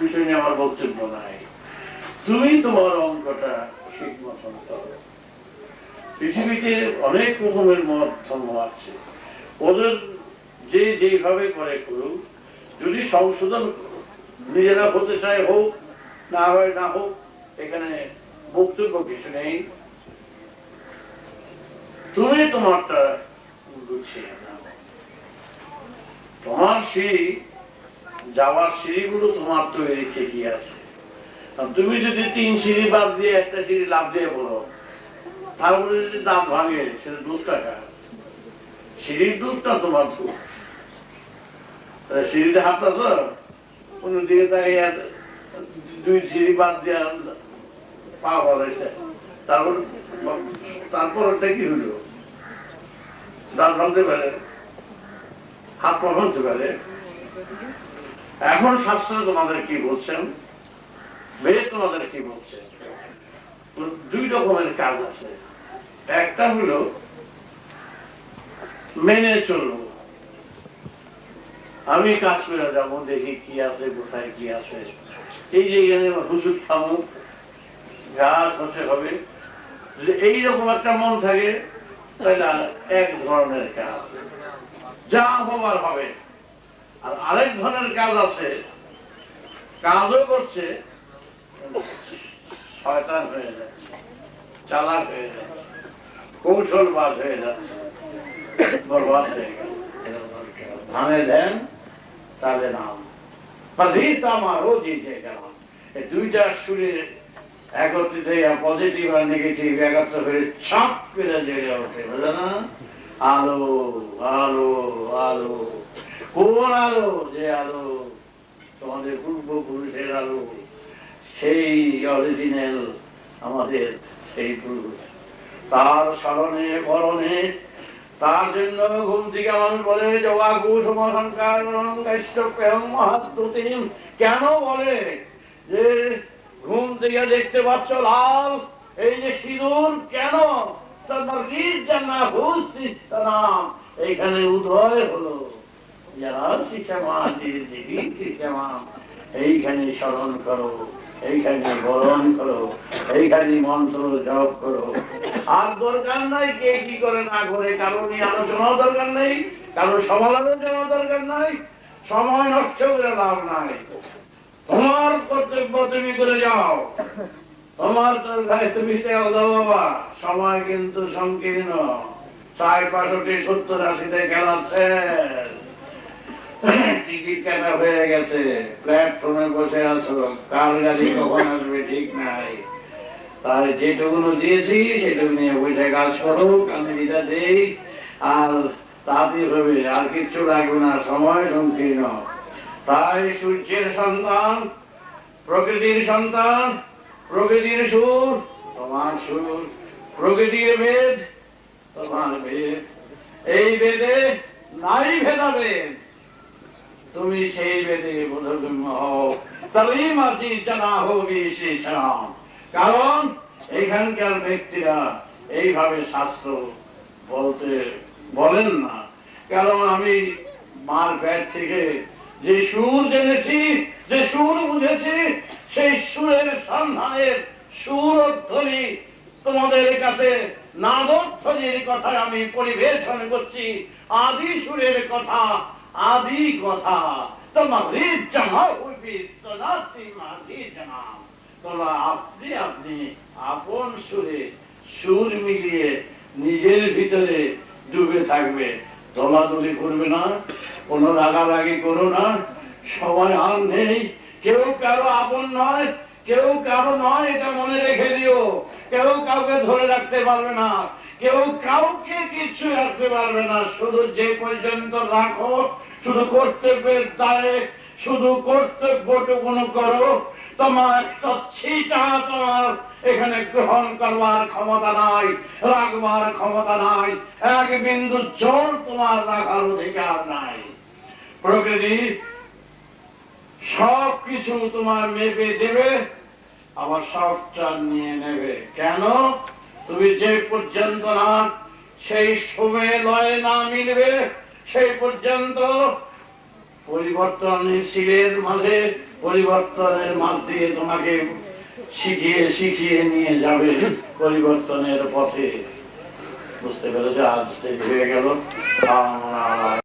বিষয় নিয়ে আমার বক্তব্য নাই। তুমি তোমার অঙ্কটা ঠিক মতন করো পৃথিবীতে অনেক রকমের মত ধর্ম আছে। ওদের যে যেভাবে করে করুক, যদি সংশোধন নিজেরা হতে চায় হোক, না হয় না হোক, এখানে বক্তব্য কিছু নেই। তুমি তোমারটা নাও। তোমার সিঁড়ি যাওয়ার সিঁড়িগুলো তোমার তৈরি ঠিকই আছে তুমি যদি তিন সিঁড়ি বাদ দিয়ে একটা সিঁড়ি লাভ দিয়ে বলো, তারপরে যদি দাঁত ভাঙে, সেটা দুধ টাকা সিঁড়ির দুধটা তোমার দুধ। সিঁড়িতে হাঁটতেছ অন্যদিকে তাকিয়ে দুই সিঁড়ি বাদ দিয়ে পা বলেছে তারপর তারপর ওটা কি হলো? দাঁত ভাঙতে পারে। হাত পা ভাঙতে পারে। এখন শাস্ত্র তোমাদের কি বলছেন? বেদ তোমাদের কি বলছে? দুই রকমের কাজ আছে। একটা হলো, মেনে চলবো আমি কাজ করে যাব, দেখি কি আছে, কোথায় কি আছে। এই যে এখানে হুসুদ খামো ঘাস হতে হবে। যদি এইরকম একটা মন থাকে, তাহলে এক ধরনের কাজ। যা হবার হবে। আর আরেক ধরনের কাজ আছে। কাজও করছে, শয়তান হয়ে যাচ্ছে, চালাক হয়ে যাচ্ছে হয়ে যাচ্ছে ধানে দেন তাহলে নাম জিতে গেলাম। এই দুইটা সুরে একত্রিত পজিটিভ আর নেগেটিভ একত্র হয়ে ছাপ করে জেগে ওঠে। না? আলো আলো আলো। কোন আলো যে আলো তোমাদের পূর্বপুরুষের আলো? সেই অরিজিনাল আমাদের, সেই পুরুষ। তার স্মরণে বরণে তার জন্য ঘুম থেকে মানুষ বলে জবাগু সমসংকার কেন বলে? যে ঘুম থেকে দেখতে পাচ্ছ লাল, এই যে সিঁদুর, কেন? এইখানে উদয় হলো। এইখানে স্মরণ করো, এইখানে বরণ করো, এইখানে মন্ত্র জপ করো। আর দরকার নাই কে কি করে না করে, কারও নিয়ে আলোচনাও দরকার নেই, কারও সমালোচনাও দরকার নাই, সময় নষ্ট লাভ নাই। তোমার কর্তব্য তুমি করে যাও। তোমার দরকার তুমি বাবা। সময় কিন্তু সংকীর্ণ। ষাট পাঁচষট্টি সত্তর আশিতে খেলাচ্ছে টিকিট কাটা হয়ে গেছে। প্ল্যাটফর্মে বসে আছো। কার গাড়ি কখন আসবে ঠিক নাই। তাই যেটুকুনো দিয়েছি, সেটুকু নিয়ে বসে কাজ করো আমি এটা দেই। আর তাতে হবে, আর কিচ্ছু লাগবে না, সময় সংকীর্ণ। তাই সূর্যের সন্তান, প্রকৃতির সন্তান, প্রকৃতির সুর, তোমার সুর, প্রকৃতির বেদ, তোমার বেদ। এই বেদে নাই ভেদাভেদ। তুমি সেই বেদে বোধগম্য হও। তবেই মাঝি জানা হবি শেষাম কারণ এখানকার ব্যক্তিরা এইভাবে শাস্ত্র বলতে বলেন না। কারণ আমি মার পেট থেকে যে সুর জেনেছি, যে সুর বুঝেছি, সেই সুরের সন্ধানের সুর সুরধ্বনি তোমাদের কাছে নাদধ্বনির কথা আমি পরিবেশন করছি। আদি সুরের কথা আদি কথা তোমার জামা হইবি তনাতি মাদি জানা তোমরা আপনি আপনি আপন সুরে সুর মিলিয়ে নিজের ভিতরে ডুবে থাকবে। দলাদলি করবে না, কোনো রাগারাগি করো না। সবাই আর নেই, কেউ কারও আপন নয়, কেউ কারও নয়, এটা মনে রেখে দিও। কেউ কাউকে ধরে রাখতে পারবে না, কেউ কাউকে কিছু রাখতে পারবে না। শুধু যে পর্যন্ত রাখো শুধু কর্তব্যের দায়ে, শুধু কর্তব্যটুকুনো করো। তোমার তচ্ছিটা তোমার। এখানে গ্রহণ করবার ক্ষমতা নাই, রাখবার ক্ষমতা নাই। এক বিন্দু জল তোমার রাখার অধিকার নাই। প্রকৃতি সব কিছু তোমার মেপে দেবে, আবার সবটা নিয়ে নেবে। কেন? তুমি যে পর্যন্ত না, সেই সময় লয়ে না মিলবে। সেই পর্যন্ত পরিবর্তনশীলের মাঝে, পরিবর্তনের মাঝ দিয়ে তোমাকে শিখিয়ে শিখিয়ে নিয়ে যাবে পরিবর্তনের পথে। বুঝতে পেরেছে? আজ হয়ে গেল।